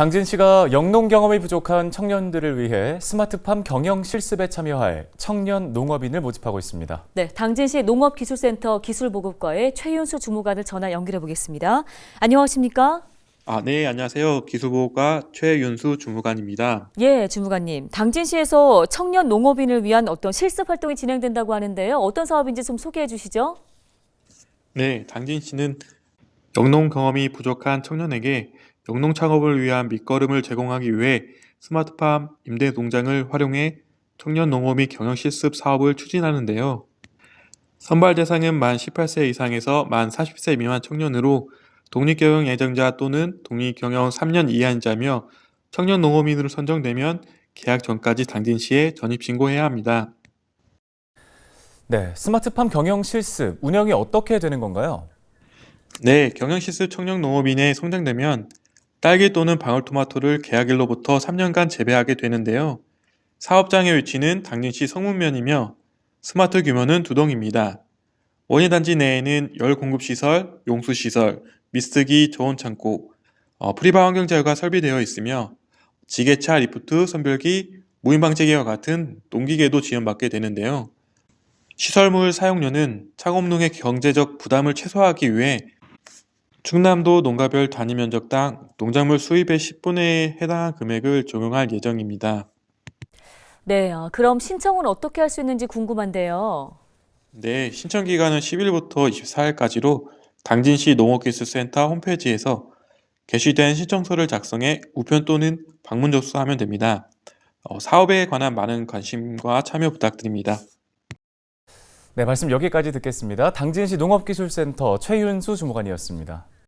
당진시가 영농 경험이 부족한 청년들을 위해 스마트팜 경영 실습에 참여할 청년 농업인을 모집하고 있습니다. 네, 당진시 농업기술센터 기술보급과의 최윤수 주무관을 전화 연결해 보겠습니다. 안녕하십니까? 아, 네, 안녕하세요. 기술보호과 최윤수 주무관입니다. 예, 주무관님. 당진시에서 청년 농업인을 위한 어떤 실습 활동이 진행된다고 하는데요. 어떤 사업인지 좀 소개해 주시죠. 네, 당진시는 영농 경험이 부족한 청년에게 영농 창업을 위한 밑거름을 제공하기 위해 스마트팜 임대 농장을 활용해 청년 농업인 경영 실습 사업을 추진하는데요. 선발 대상은 만 18세 이상에서 만 40세 미만 청년으로 독립경영 예정자 또는 독립경영 3년 이하인 자며 청년 농업인으로 선정되면 계약 전까지 당진시에 전입 신고해야 합니다. 네, 스마트팜 경영 실습 운영이 어떻게 되는 건가요? 네, 경영 실습 청년 농업인에 선정되면 딸기 또는 방울토마토를 계약일로부터 3년간 재배하게 되는데요. 사업장의 위치는 당진시 성문면이며 스마트 규모는 두 동입니다. 원예단지 내에는 열 공급시설, 용수시설, 미스트기 저온 창고, 어, 프리바 환경 제어가 설비되어 있으며 지게차 리프트, 선별기, 무인방제기와 같은 농기계도 지원받게 되는데요. 시설물 사용료는 창업농의 경제적 부담을 최소화하기 위해 충남도 농가별 단위 면적당 농작물 수입의 10분의 해당한 금액을 적용할 예정입니다. 네, 어, 그럼 신청은 어떻게 할 수 있는지 궁금한데요. 네, 신청 기간은 10일부터 24일까지로 당진시 농업기술센터 홈페이지에서 게시된 신청서를 작성해 우편 또는 방문 접수하면 됩니다. 어, 사업에 관한 많은 관심과 참여 부탁드립니다. 네, 말씀 여기까지 듣겠습니다. 당진시 농업기술센터 최윤수 주무관이었습니다.